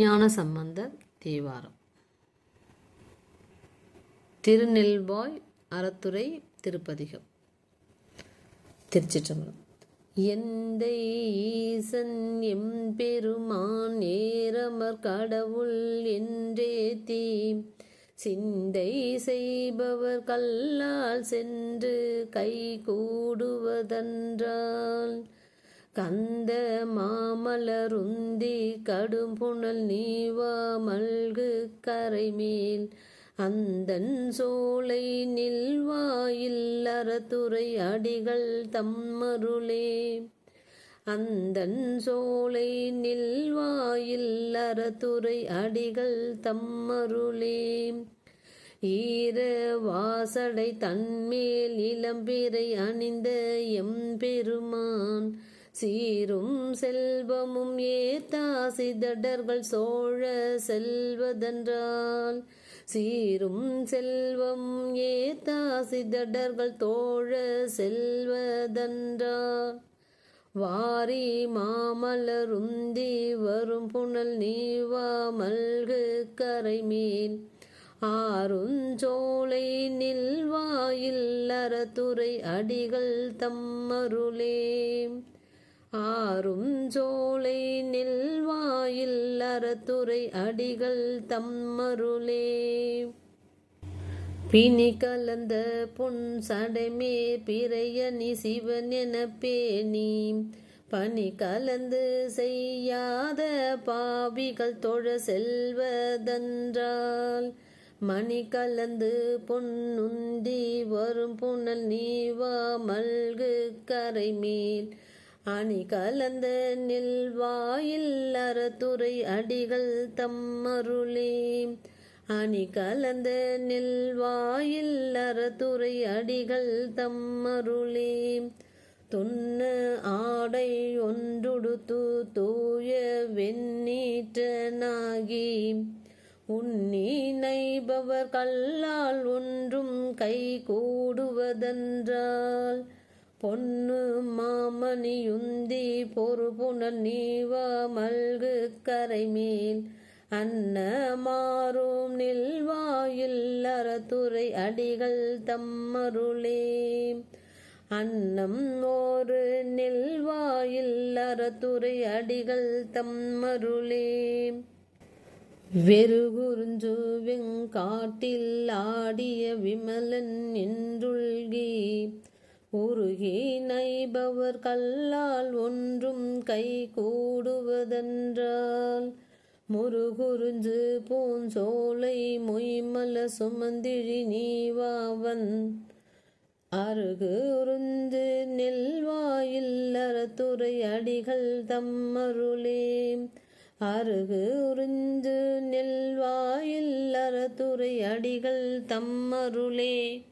ஞான சம்பந்த தேவாரம். திருநெல்வாய் அறத்துறை திருப்பதிகம். திருச்சிற்றம்பலம். எந்தை ஈசன் எம்பெருமான் ஏரமர் கடவுள் என்றே தீ சிந்தை செய்பவர் கல்லால் சென்று கை கூடுவதென்றால் கந்த மாமலருந்தி கடும்புணல் நீவா மல்கு கரைமேல். அந்தன் சோலை நில்வாயில் அறத்துறை அடிகள் தம்மருளே. அந்தன் சோலை நில்வாயில் அறத்துறை அடிகள் தம்மருளே. ஈர வாசடை தன்மேல் இளம்பிறை அணிந்த எம்பெருமான். சீரும் செல்வமும் ஏத்தா சிதடர்கள் சோழ செல்வதென்றால். சீரும் செல்வம் ஏத்தா சிதடர்கள் தோழ செல்வதென்றால். வாரி மாமலருந்தி வரும் புனல் நீவா மல்கு கரைமேல். ஆறுஞ்சோலை நில்வாயில் அறத்துறை அடிகள் தம்மருளே. ஆறும் ஜோலை நெல்வாயில் அறத்துறை அடிகள் தம்மருளே. பிணி கலந்த பொன் சடைமே பிறையணி சிவன் என பேணி பனி கலந்து செய்யாத பாவிகள் தொழ செல்வதென்றால் மணி கலந்து பொன்னுந்தி வரும் புனல் நீவா மல்கு கரைமேல் அணி கலந்த நெல்வாயில் அறத்துறை அடிகள் தம்மருளே. அணி கலந்த நெல்வாயில் அறத்துறை அடிகள் தம்மருளே. தொன்ன ஆடை ஒன்றுடுத்து தூய வெண்ணீற்றனாகி உன்னினைபவர் கல்லால் ஒன்றும் கை கூடுவதென்றால் பொன்னு மாமணியுந்தி பொறுப்புணல் நீவ மல்கு கரைமேல். அன்ன மாறும் நில்வாயில் அறத்துறை அடிகள் தம்மருளே. அன்னம் ஒரு நெல்வாயில் அறத்துறை அடிகள் தம்மருளே. வெறுகுறிஞ்சு வெங்காட்டில் ஆடிய விமலன் என்றுள்கி உருகி நைபவர் கல்லால் ஒன்றும் கை கூடுவதென்றால் முருகுறிஞ்சு பூஞ்சோலை மொய்மல சுமந்திழி நீவாவன் அருகு உருந்து நெல்வாயில் அறத்துறை அடிகள் தம்மருளே. அருகு உருந்து நெல்வாயில் அறத்துறை அடிகள் தம்மருளே.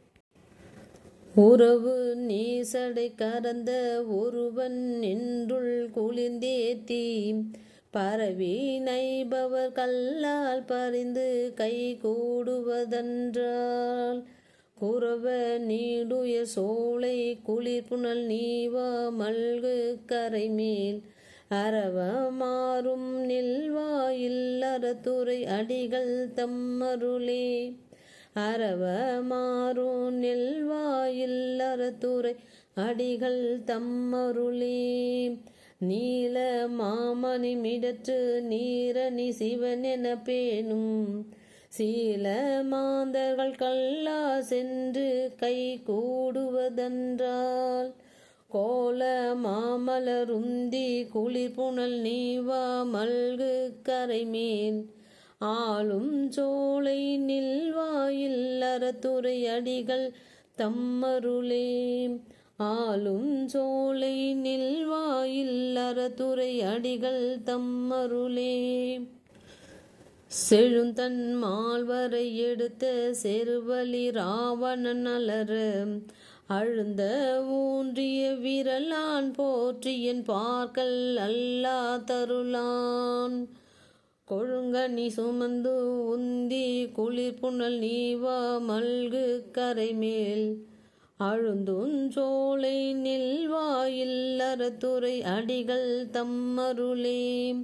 உறவு நீசடை கறந்த ஒருவன் நின்றுள் குளிர்ந்தேத்தி. பரவி நைபவர் கல்லால் பறிந்து கை கூடுவதென்றால். குறவ நீடுய சோலை குளிர் புனல் நீவா மல்கு கரைமேல். அறவ மாறும் நெல்வாயில் அறத்துறை அடிகள் தம்மருளே அரவ மாறும் நெல்வாயில் அறத்துறை அடிகள் தம்மருளே. நீல மாமணி மிடற்று நீரணி சிவன் என பேணும் சீல மாந்தர்கள் கல்லா சென்று கை கூடுவதென்றால். கோல மாமலருந்தி குளிர் புனல் நீவா மல்கு மீன் ஆளும் சோலை நில்வாயில் அறத்துறை அடிகள் தம்மருளே. ஆளும் சோலை நில்வாயில் அறத்துறை அடிகள் தம்மருளே. செழுந்தன் மால்வரை எடுத்த செருவலி ராவணன் அலர அழுந்த ஊன்றிய விரலான் போற்றியன் பார்க்கல் அல்லா தருளான் கொழுங்கனி சுமந்து உந்தி குளிர் புனல் நீவா மல்கு கரைமேல். அழுந்துஞ்சோலை நெல்வாயில் அறத்துறை அடிகள் தம்மருளே.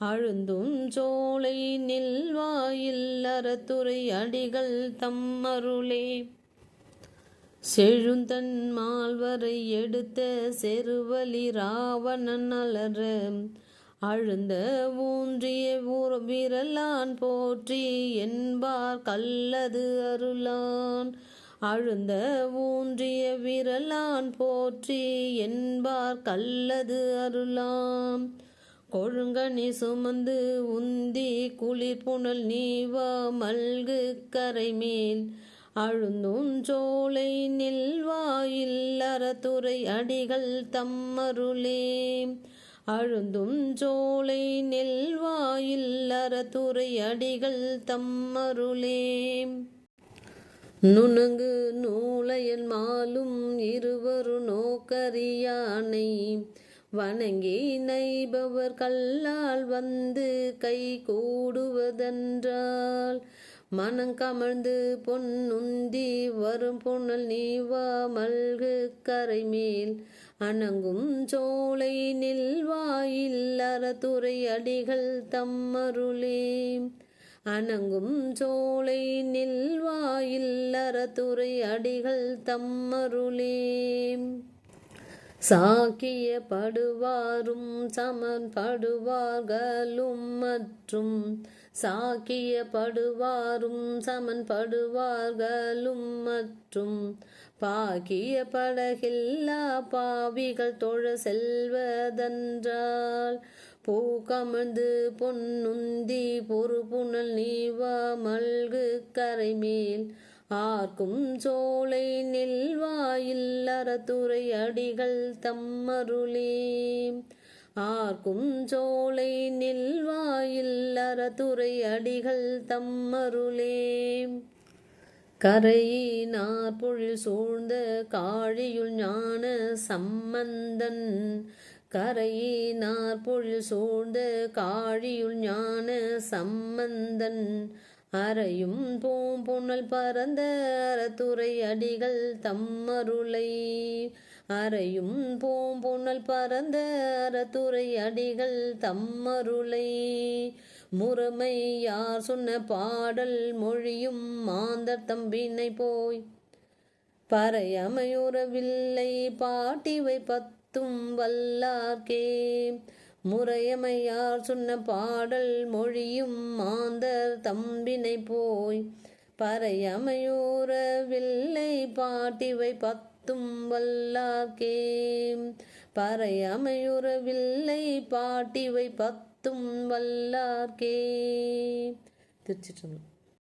அழுந்தும் சோலை நில்வாயில் அறத்துறை அடிகள் தம்மருளே. செழுந்தன் மால்வரை எடுத்த செருவலி ராவணன் அலற அழுந்த ஊன்றிய ஊர் விரலான் போற்றி என்பார் கல்லது அருளான். அழுந்த ஊன்றிய விரலான் போற்றி என்பார் கல்லது அருளாம் கொழுங்கனி சுமந்து உந்தி குளிர் புனல் நீவா மல்கு கரைமேல். அழுந்தும் சோலை நில்வாயில் அறத்துறை அடிகள் தம்மருளே அழுந்தும் ஜோலை நெல்வாயில் அறத்துறை அடிகள் தம்மருளே. நுணங்கு நூலையன் மாலும் இருவரு நோக்கரியானை வணங்கி நைபவர் கல்லால் வந்து கை கூடுவதென்றால் மனம் கமழ்ந்து பொன்னுந்தி வரும் புனல் நீவா மல்கு கரைமேல். அணங்கும் சோலை நில்வாயில் அறத்துறை அடிகள் தம்மருளே. அணங்கும் சோலை நில்வாயில் அறத்துறை அடிகள் தம்மருளே. சாக்கிய படுவாரும் மற்றும் சாக்கியப்படுவாரும் சமன்படுவார்களும் மற்றும் பாக்கிய படகில்லா பாவிகள் தொழ செல்வதென்றால் பூக்கமழ்ந்து பொன்னுந்தி பொறுப்புணல் நீவா மல்கு கரைமேல் ஆர்க்கும் சோலை நெல்வாயில் அறத்துறை அடிகள் தம்மருளே. ஆர்க்கும் சோலை நில்வாயில் அறத்துறை அடிகள் தம்மருளே. கரையினார் பொழில் சூழ்ந்த காழியுள் ஞான சம்பந்தன். கரையினார் பொழில் சூழ்ந்த காழியுள் ஞான சம்பந்தன். அறையும் பூம்புணல் பரந்த அறத்துறை அடிகள் தம்மருளை. அறையும் பூம்புணல் பறந்த அறத்துறை அடிகள் தம்மருளை. முறைமை யார் சொன்ன பாடல் மொழியும் மாந்தர் தம்பினை போய். பறையமையுறவில்லை பாட்டிவை பத்தும் வல்லார்க்கே. முறையமையார் சொன்ன பாடல் மொழியும் மாந்தர் தம்பினை போய். பறையமையூறவில்லை பாட்டிவை பத்தும் வல்லாக்கே. பறையமையுறவில்லை பாட்டிவை பத்தும் வல்லார்க்கே திருச்சிற்றம்பலம்.